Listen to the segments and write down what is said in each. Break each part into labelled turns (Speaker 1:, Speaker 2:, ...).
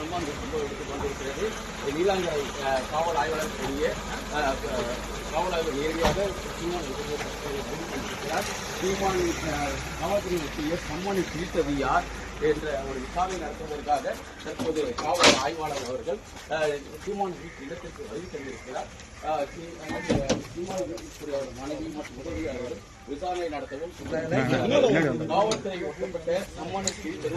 Speaker 1: அந்த சம்பவம் எடுத்து கொண்டிருக்கிறது நீலாங்கரை காவல் ஆய்வாளர் கூடிய காவல் ஆய்வு நேரடியாக சீமான் இருக்கிறார் சீமான் காவல்துறை சம்மனை பிரித்தது யார்? என்ற ஒரு விசாரணை நடத்துவதற்காக தற்போது காவல் ஆய்வாளர் அவர்கள் சீமான் வீட்டு இடத்திற்கு வருகை தந்திருக்கிறார். சீமான் வீட்டுக்குரிய அவர் மனைவி மற்றும் உதவியாளர்கள் விசாரணை நடத்தவும் காவல்துறை ஒட்டப்பட்ட சம்மனை பிரித்தது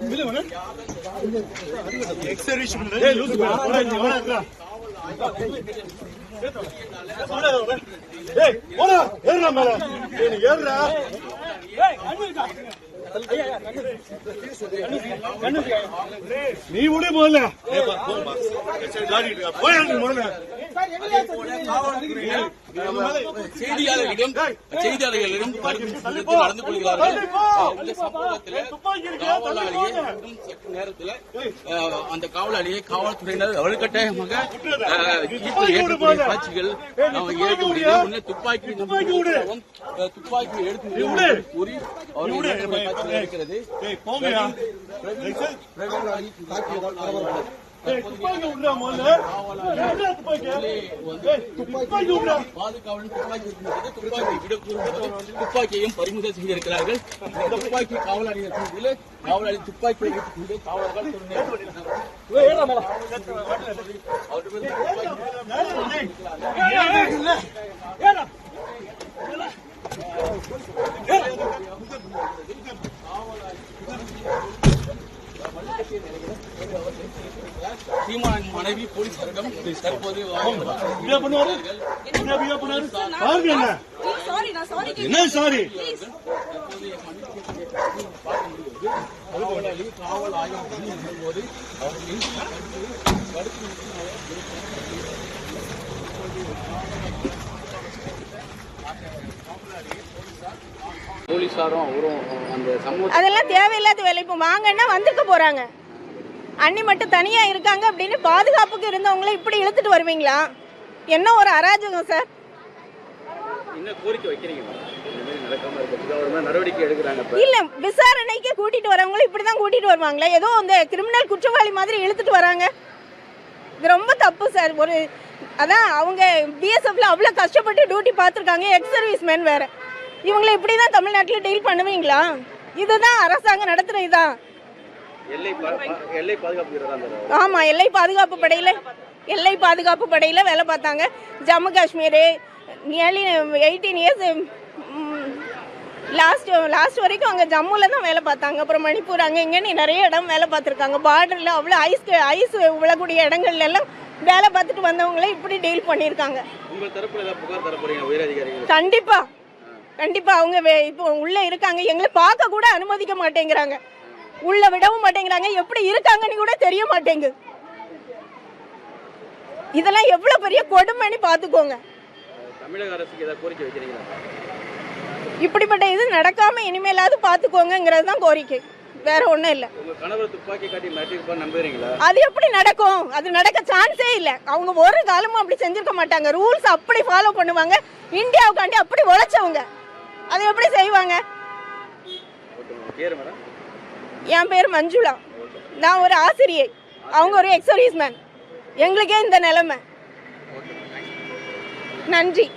Speaker 1: உள்ளே செல்லும்
Speaker 2: பின்னாடி
Speaker 3: நீ விடு முதல்ல போய் முதல்ல
Speaker 1: செய்தியாளர்களிடம் செய்தியாளர்களிடம் நடந்து கொள்கிறார்கள் இந்த சம்பவத்தில் காவலாளியை சற்று நேரத்தில் அந்த காவலாளியை காவல்துறையினர் வலுக்கட்டாயமாக ஏற்றக்கூடிய காட்சிகள் ஏற்க துப்பாக்கி துப்பாக்கி எடுத்து கூறி அவர்கள் இருக்கிறது
Speaker 3: துப்பாக்கி துப்பாக்கி. துப்பாக்கி
Speaker 1: துப்பாக்கி. துப்பாக்கி துப்பாக்கியையும் பறிமுதல் செய்திருக்கிறார்கள். இந்த துப்பாக்கி காவலாளிகள் காவலாளி துப்பாக்கியை வைத்துக் கொண்டு காவலர்கள். அவர்கள் மீது துப்பாக்கி சீமான் மனைவி போலீசாரிடம் தற்போது
Speaker 3: என்ன?
Speaker 4: சாரி நான் சாரி
Speaker 3: என்ன? சாரி
Speaker 1: காவலாளி காவல் ஆய்வு போது அவர்கள் போலீசாரும் அவரும் அந்த சமூக
Speaker 4: அதெல்லாம் தேவையில்லாத வேலை. இப்போ வாங்கன்னா வந்துக்க போறாங்க. அண்ணி மட்டும் தனியா இருக்காங்க அப்படின்னு பாதுகாப்புக்கு இருந்தவங்கள இப்படி இழுத்துட்டு வருவீங்களா? என்ன ஒரு அராஜகம் சார் இல்ல விசாரணைக்கு கூட்டிட்டு வரவங்கள இப்படிதான் கூட்டிட்டு வருவாங்களா. ஏதோ இந்த கிரிமினல் குற்றவாளி மாதிரி இழுத்துட்டு வராங்க. இது ரொம்ப தப்பு சார் ஒரு அதான் அவங்க பிஎஸ்எஃப்ல அவ்வளோ கஷ்டப்பட்டு டியூட்டி பார்த்துருக்காங்க. எக்ஸ் சர்வீஸ் மேன் வேற. இவங்களை இப்படி தான் தமிழ்நாட்டில் டீல் பண்ணுவீங்களா? இதுதான் அரசாங்கம் நடத்துகிற இதான் ஆமாம் எல்லை பாதுகாப்பு படையில் எல்லை பாதுகாப்பு படையில் வேலை பார்த்தாங்க. Jammu Kashmir nearly eighteen years last last வரைக்கும் அங்கே ஜம்முவில் தான் வேலை பார்த்தாங்க. அப்புறம் மணிப்பூர் அங்கே இங்கேன்னு நிறைய இடம் வேலை பார்த்துருக்காங்க. பார்டரில் அவ்வளோ ஐஸ் ஐஸ் விழக்கூடிய இடங்கள்ல எல்லாம் வேலை பார்த்துட்டு வந்தவங்களே இப்படி டீல் பண்ணியிருக்காங்க.
Speaker 1: உங்க தரப்புல ஏதாவது புகார் தர போறீங்க உயர் அதிகாரிகள்?
Speaker 4: கண்டிப்பா. கண்டிப்பா அவங்க இப்போ உள்ள இருக்காங்க. எங்களை பார்க்க கூட அனுமதிக்க மாட்டேங்கிறாங்க. உள்ள விடவும் மாட்டேங்கிறாங்க. எப்படி இருக்காங்கன்னு கூட தெரிய மாட்டேங்குது. இதெல்லாம் எவ்வளவு பெரிய கொடுமைன்னு பாத்துக்கோங்க இப்படிப்பட்ட இது நடக்காம இனிமேலாவது பாத்துக்கோங்கிறது தான் கோரிக்கை. வேற ஒண்ணும் இல்ல. அது எப்படி நடக்கும்? அது நடக்க சான்ஸே இல்ல. அவங்க ஒரு காலமும் அப்படி செஞ்சிருக்க மாட்டாங்க. ரூல்ஸ் அப்படி ஃபாலோ பண்ணுவாங்க. இந்தியாவுக்காண்டி அப்படி உழைச்சவங்க. அதை எப்படி செய்வாங்க? என் பேர் மஞ்சுளா. நான் ஒரு ஆசிரியை. அவங்க ஒரு எக்ஸர்வீஸ் மேன் எங்களுக்கே இந்த நிலைமை. நன்றி.